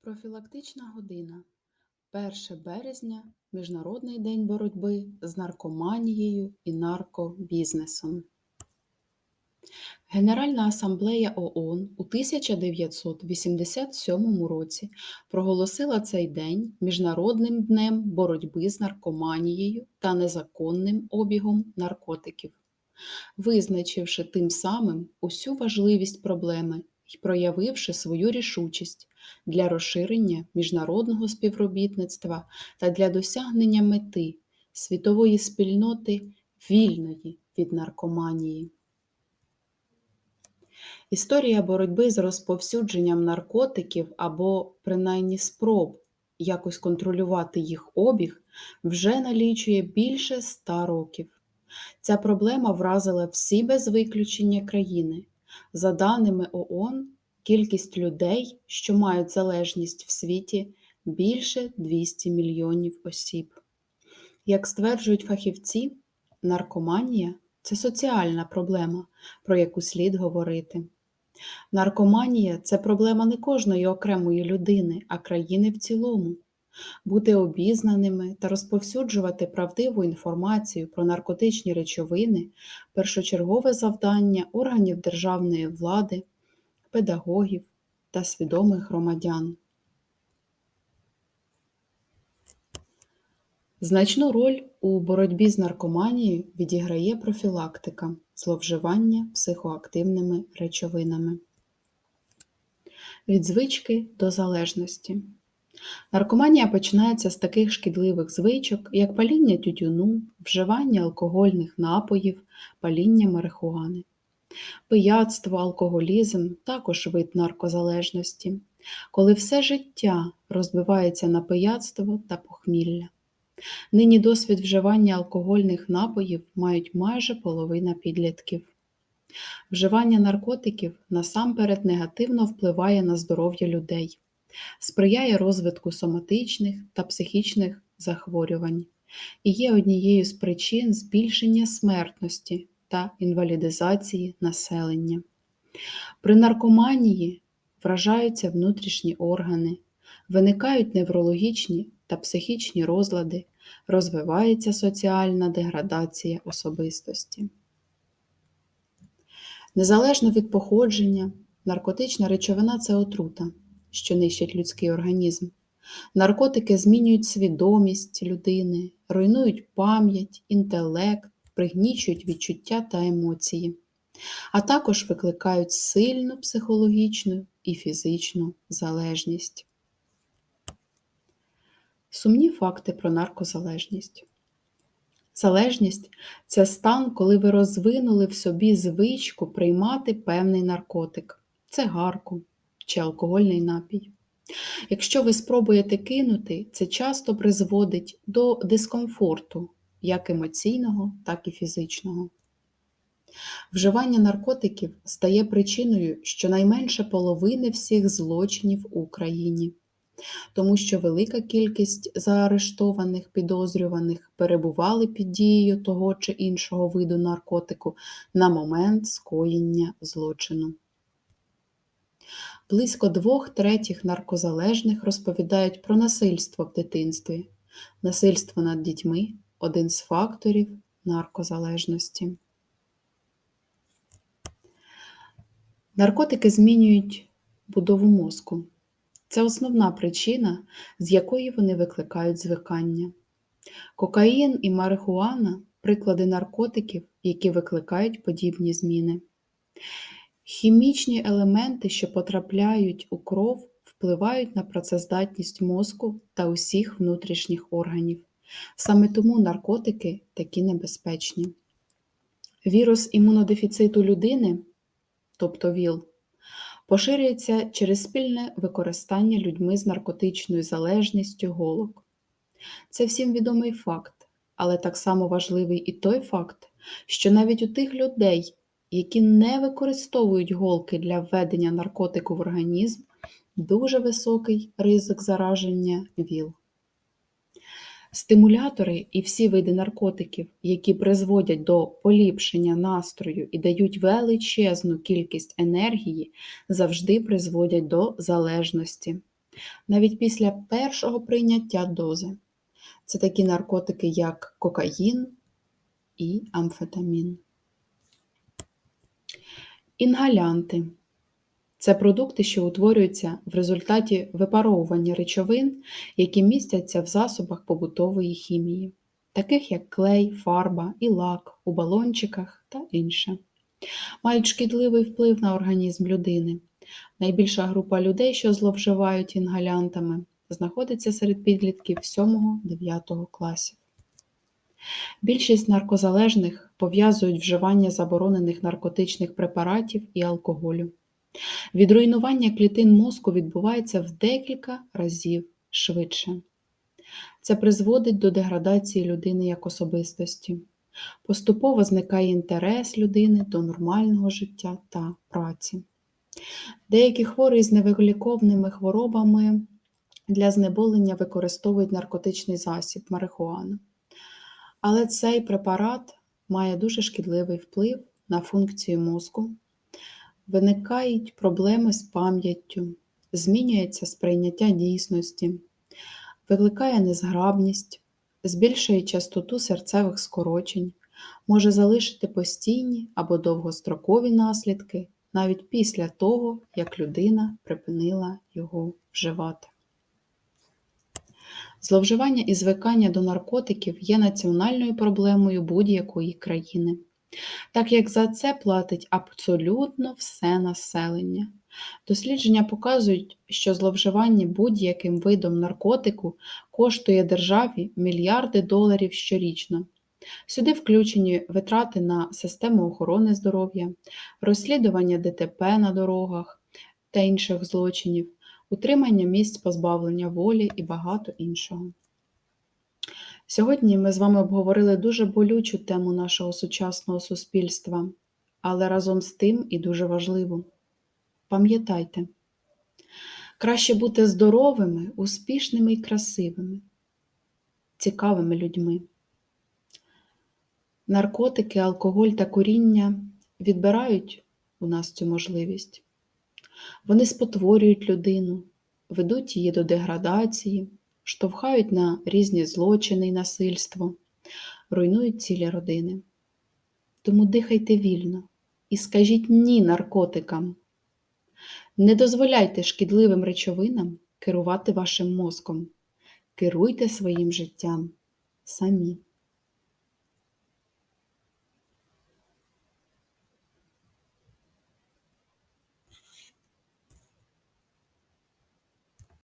Профілактична година. 1 березня Міжнародний день боротьби з наркоманією і наркобізнесом. Генеральна асамблея ООН у 1987 році проголосила цей день Міжнародним днем боротьби з наркоманією та незаконним обігом наркотиків, визначивши тим самим усю важливість проблеми і проявивши свою рішучість для розширення міжнародного співробітництва та для досягнення мети світової спільноти вільної від наркоманії. Історія боротьби з розповсюдженням наркотиків або принаймні спроб якось контролювати їх обіг вже налічує більше ста років. Ця проблема вразила всі без виключення країни. За даними ООН, кількість людей, що мають залежність в світі, більше 200 мільйонів осіб. Як стверджують фахівці, наркоманія це соціальна проблема, про яку слід говорити. Наркоманія це проблема не кожної окремої людини, а країни в цілому. Бути обізнаними та розповсюджувати правдиву інформацію про наркотичні речовини першочергове завдання органів державної влади, педагогів та свідомих громадян. Значну роль у боротьбі з наркоманією відіграє профілактика зловживання психоактивними речовинами. Від звички до залежності. Наркоманія починається з таких шкідливих звичок, як паління тютюну, вживання алкогольних напоїв, паління марихуани. Пияцтво, алкоголізм також вид наркозалежності, коли все життя розбивається на пияцтво та похмілля. Нині досвід вживання алкогольних напоїв мають майже половина підлітків. Вживання наркотиків насамперед негативно впливає на здоров'я людей, сприяє розвитку соматичних та психічних захворювань і є однією з причин збільшення смертності та інвалідизації населення. При наркоманії вражаються внутрішні органи, виникають неврологічні та психічні розлади, розвивається соціальна деградація особистості. Незалежно від походження, наркотична речовина це отрута, що нищить людський організм. Наркотики змінюють свідомість людини, руйнують пам'ять, інтелект, пригнічують відчуття та емоції, а також викликають сильну психологічну і фізичну залежність. Сумні факти про наркозалежність. Залежність це стан, коли ви розвинули в собі звичку приймати певний наркотик, цигарку чи алкогольний напій. Якщо ви спробуєте кинути, це часто призводить до дискомфорту, як емоційного, так і фізичного. Вживання наркотиків стає причиною щонайменше половини всіх злочинів у Україні тому що велика кількість заарештованих підозрюваних перебували під дією того чи іншого виду наркотику на момент скоєння злочину. Близько двох третіх наркозалежних розповідають про насильство в дитинстві. Насильство над дітьми один з факторів наркозалежності. Наркотики змінюють будову мозку. Це основна причина, з якої вони викликають звикання. Кокаїн і марихуана приклади наркотиків, які викликають подібні зміни. Хімічні елементи, що потрапляють у кров, впливають на працездатність мозку та усіх внутрішніх органів. Саме тому наркотики такі небезпечні. Вірус імунодефіциту людини, тобто ВІЛ, поширюється через спільне використання людьми з наркотичною залежністю голок. Це всім відомий факт, але так само важливий і той факт, що навіть у тих людей, які не використовують голки для введення наркотику в організм, дуже високий ризик зараження ВІЛ. Стимулятори і всі види наркотиків, які призводять до поліпшення настрою і дають величезну кількість енергії, завжди призводять до залежності. навіть після першого прийняття дози. Це такі наркотики, як кокаїн і амфетамін. Інгалянти це продукти, що утворюються в результаті випаровування речовин, які містяться в засобах побутової хімії, таких як клей, фарба і лак у балончиках та інше. Мають шкідливий вплив на організм людини. Найбільша група людей, що зловживають інгалянтами, знаходиться серед підлітків 7-9 класів. Більшість наркозалежних пов'язують вживання заборонених наркотичних препаратів і алкоголю. Відруйнування клітин мозку відбувається в декілька разів швидше. Це призводить до деградації людини як особистості. Поступово зникає інтерес людини до нормального життя та праці. Деякі хворі з невиліковними хворобами для знеболення використовують наркотичний засіб марихуану. Але цей препарат має дуже шкідливий вплив на функцію мозку, виникають проблеми з пам'яттю, змінюється сприйняття дійсності, викликає незграбність, збільшує частоту серцевих скорочень, може залишити постійні або довгострокові наслідки навіть після того, як людина припинила його вживати. Зловживання і звикання до наркотиків є національною проблемою будь-якої країни, так як за це платить абсолютно все населення. Дослідження показують, що зловживання будь-яким видом наркотику коштує державі мільярди доларів щорічно. Сюди включені витрати на систему охорони здоров'я, розслідування ДТП на дорогах та інших злочинів, утримання місць позбавлення волі і багато іншого. Сьогодні ми з вами обговорили дуже болючу тему нашого сучасного суспільства, але разом з тим і дуже важливу. Пам'ятайте, краще бути здоровими, успішними і красивими, цікавими людьми. Наркотики, алкоголь та куріння відбирають у нас цю можливість. Вони спотворюють людину, ведуть її до деградації, штовхають на різні злочини і насильство, руйнують цілі родини. Тому дихайте вільно і скажіть ні наркотикам. Не дозволяйте шкідливим речовинам керувати вашим мозком. Керуйте своїм життям самі.